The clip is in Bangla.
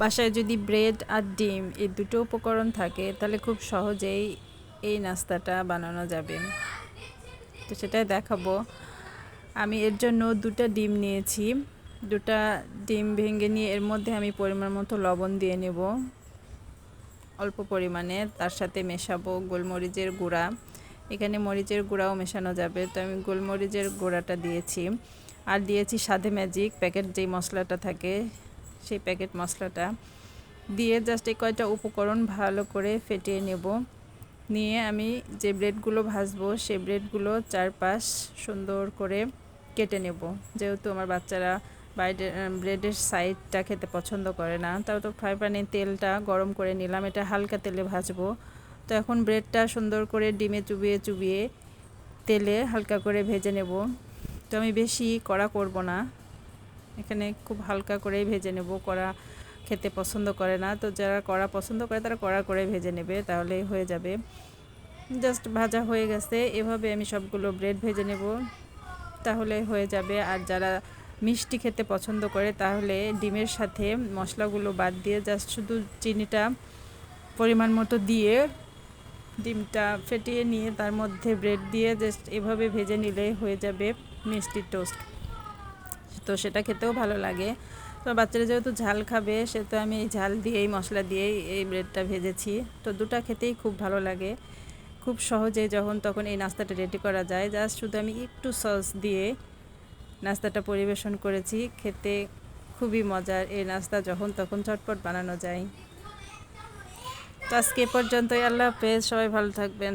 বাসায় যদি ব্রেড আর ডিম এই দুটো উপকরণ থাকে, তাহলে খুব সহজেই এই নাস্তাটা বানানো যাবে। তো সেটাই দেখাবো। আমি এর জন্য দুটো ডিম নিয়েছি। দুটা ডিম ভেঙে নিয়ে এর মধ্যে আমি পরিমাণ মতো লবণ দিয়ে নেব। অল্প পরিমাণে, তার সাথে মেশাবো গোলমরিচের গুঁড়া। এখানে মরিচের গুঁড়াও মেশানো যাবে। তো আমি গোলমরিচের গুঁড়াটা দিয়েছি। আর দিয়েছি সাদে ম্যাজিক, প্যাকেট যেই মশলাটা থাকে সেই প্যাকেট মশলাটা দিয়ে জাস্ট এই কয়টা উপকরণ ভালো করে ফেটিয়ে নেব। নিয়ে আমি যে ব্রেডগুলো ভাজবো, সেই ব্রেডগুলো চারপাশ সুন্দর করে কেটে নেব। যেহেতু আমার বাচ্চারা বাইরে ব্রেডের সাইডটা খেতে পছন্দ করে না, তাও তো ফ্রাই প্যানে তেলটা গরম করে নিলাম। এটা হালকা তেলে ভাজবো। তো এখন ব্রেডটা সুন্দর করে ডিমে চুবিয়ে চুবিয়ে তেলে হালকা করে ভেজে নেব। তো আমি বেশি কড়া করব না। এখানে খুব হালকা করেই ভেজে নেব, কড়া খেতে পছন্দ করে না। তো যারা কড়া পছন্দ করে, তারা কড়া করে ভেজে নেবে তাহলে হয়ে যাবে। জাস্ট ভাজা হয়ে গেছে, এভাবে আমি সবগুলো ব্রেড ভেজে নেব, তাহলে হয়ে যাবে। আর যারা মিষ্টি খেতে পছন্দ করে, তাহলে ডিমের সাথে মশলাগুলো বাদ দিয়ে জাস্ট শুধু চিনিটা পরিমাণ মতো দিয়ে ডিমটা ফেটিয়ে নিয়ে তার মধ্যে ব্রেড দিয়ে জাস্ট এভাবে ভেজে নিলে হয়ে যাবে মিষ্টি টোস্ট। তো সেটা খেতেও ভালো লাগে। তো বাচ্চারা যেহেতু ঝাল খাবে সেহেতু আমি এই ঝাল দিয়েই, মশলা দিয়েই এই ব্রেডটা ভেজেছি। তো দুটা খেতেই খুব ভালো লাগে। খুব সহজে যখন তখন এই নাস্তাটা রেডি করা যায়। জাস্ট শুধু আমি একটু সস দিয়ে নাস্তাটা পরিবেশন করেছি। খেতে খুবই মজার এই নাস্তা যখন তখন চটপট বানানো যায়। তো আজকে পর্যন্তই। আল্লাহ হাফেজ। সবাই ভালো থাকবেন।